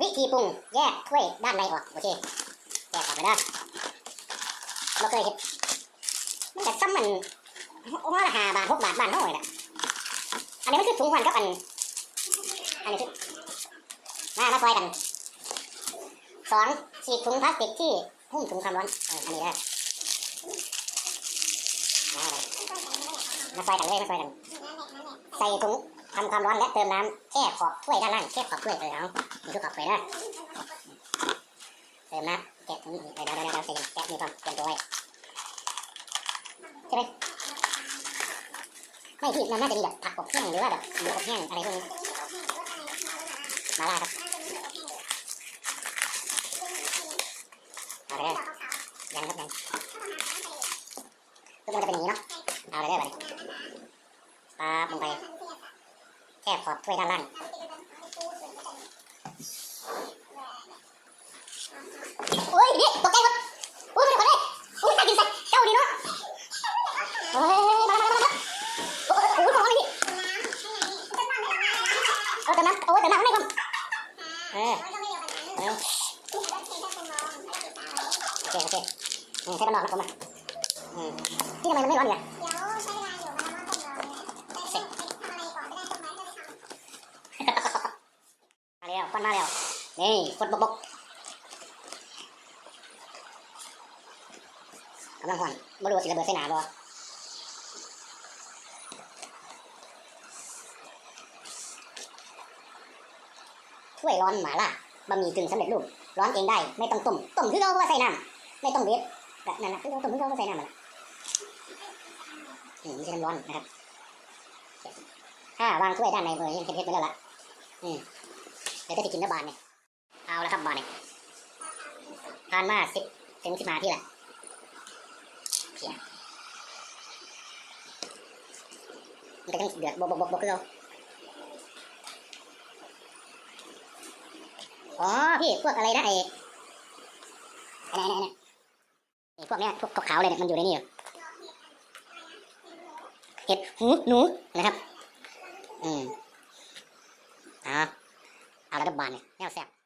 วิธีปรุงแยกถ้วยด้านในออก โอเคแยกออกไปนะเราเคยเห็นมันจะซ้ำมันว่าละห้าบาทหกบาทบ้านเท่าไหร่ละอันนี้มันคือถุงพันกับอัน อันนี้คือมามาซอยกันสองฉีกถุงพลาสติกที่หุ้มถุงความร้อนอออันนี้ได้มาซอยกันเลยมาซอยกัน ใส่ถุง ทำความร้อนและเติมน้ำแค่ขอบถ้วยด้านล่างแค่ขอบถ้วยเออเอานี่ขอบถ้วยนะเติมน้ำแกะถุงเดี๋ยวเดี๋ยวเดี๋ยวเดี๋ยวใส่กันแกะนี่ก่อนเตรียมตัวไว้ใช่ไหมไม่พี่มันน่าจะมีแบบผักอบแห้งหรือว่าแบบหมูอบแห้งอะไรพวกนี้มาล่าครับเอาเลยยังครับยังคือมันจะเป็นอย่างนี้เนาะเอาเลยได้ไหมปาบลงไป ค่ขอบถ้วยด้านล่างโอ้ยนี่ตกใจหมดโอ้ยไม่ได้ขอได้โอ้ยตายกินใส่เจ้าดีเนาะเฮ้ยมามามามาโอ้ยโอ้ยของอะไรนี่เอาแต่น้ำโอ้ยแต่น้ำไม่ก่อนเออเออโอเคโอเคเอืมใช้กระบอกนะผมอะอืมที่ทำไมมันไม่ร้อนเนี่ย มาแล้ว ควันมาแล้ว นี่ฝนบกบกกำลังหอนบ่รู้ว่าสิระเบิดใส่หนาบ่ถ้วยร้อนหมาล่าบะหมี่กึ่งสำเร็จรูปร้อนเองได้ ไม่ต้องต้มต้มคือเอาเพราะว่าใส่น้ำไม่ต้องเวฟแบบนั้นนะคือเอาต้มคือเอาเพราะใส่น้ำมันน่ะอืมไม่ใช่น้ำร้อนนะครับถ้าวางถ้วยด้านในเออยังเผ็ดๆไปแล้วล่ะอืม ดี๋ยวจะกินน้ำบานเนี่ยเอาละครับบานเนี่ยทานมาสิบถึงสิบนาที่แหละเพียมันก็ต้องเดือดบกบกบกบกคือเราอ๋อพี่พวกอะไรนะไอ้ไอ้ไอ้ไอ้ไอ้ไอ้พวกเนี้ยพวกขาวๆเลยเนี่ยมันอยู่ในนี่อยู่เห็ดหูหนูนะครับ อืม เอ่าเอ